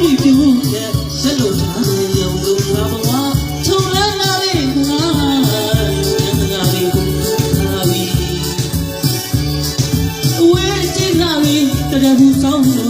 ဒီပြူတဲ့ဆက်လို့ထားတဲ့ရုံလုံးလာဘဝထုံလန်းလာတဲ့ငါငါလေးကိုလာပြီအဝေးကြည့်လာပြီတရဘူးဆောင်လို့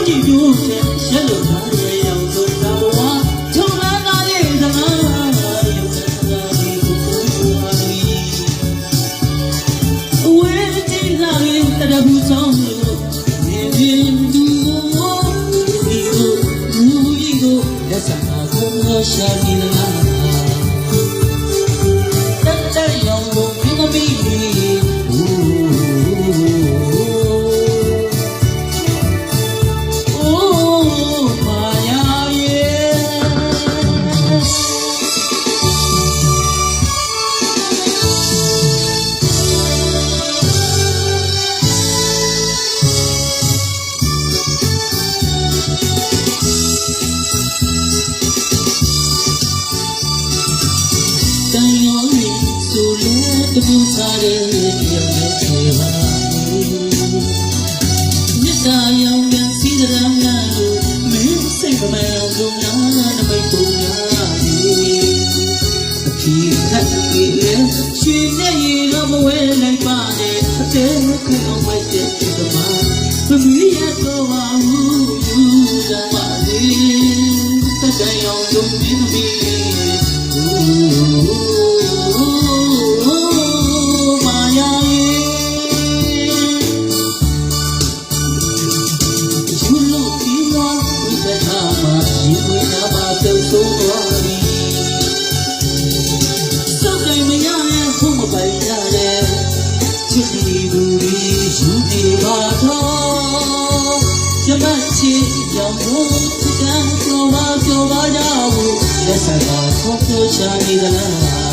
ကိုဒီဒု လဲတပူစားတဲ့ပြောင်းတဲ့ချေပါမြတ်တာရောင်ပြန်စီးစရမ်းများလို့မင်းစိတ်ကမဲလုံးများနမိတ်ပုံများအဖြီးခတ်ပြီးလေရွှေနဲ့ရေတော့မဝဲလိုက်ပါနဲ့အတဲခွင့်အောင်ဝဲတဲ့ဒီကမှာမမီးရတော့ပါဘူးယူတာပါလေတတ်တယ်ရောင်လုံးမင်း နာမှာတုံဆုံးသွားပြီစောက်တိုင်းမရရဲ့ဘုမပိုင်ရတဲ့ချစ်ဒီလူတွေယူနေပါတော့ကျမချစ်ရောင်လို့ချစ်တဲ့ကြောပါကြောပါကြဘူးလက်ဆက်ပါခေါ်ပြောချနေသလား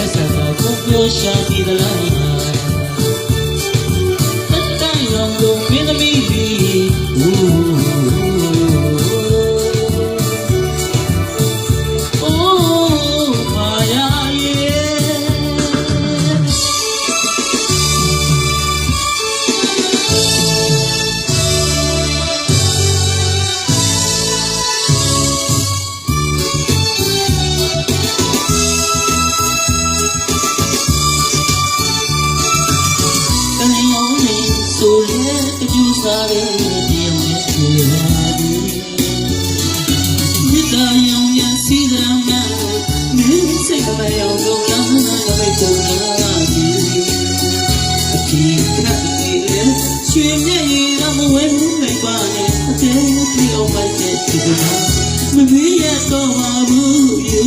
လက်ဆက်ပါကိုပြောရှာကြည့်သလား တကျူစားတဲ့ဒီအောင်နဲ့ချေလာဒီမိသားရောင်ရစီးစံများမင်းစိတ်ကမရောင်ပုံရပြီအကြည့်ခတ်နေလေရွှေမြတ်ရည်ကမဝဲဘူးမိပါနဲ့အသေးပြောင်းပိုက်တဲ့ဒီကမမီးရတော့ပါဘူးယူ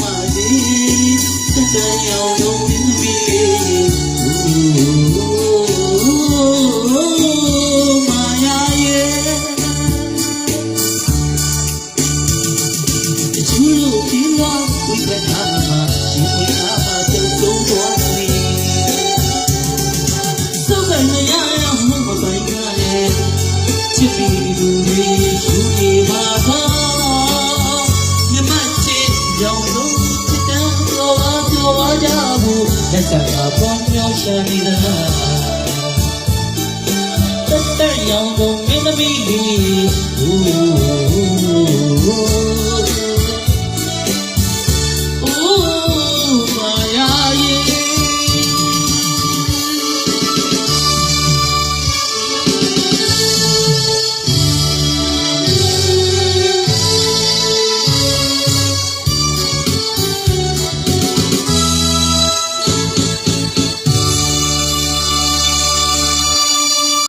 မစီစတဲ့ရော လက်ဆက်ပါပေါ်မြောက်ရှာနေတာတတ်တဲ့ရောင်ကုန်မင်းသမီးလေး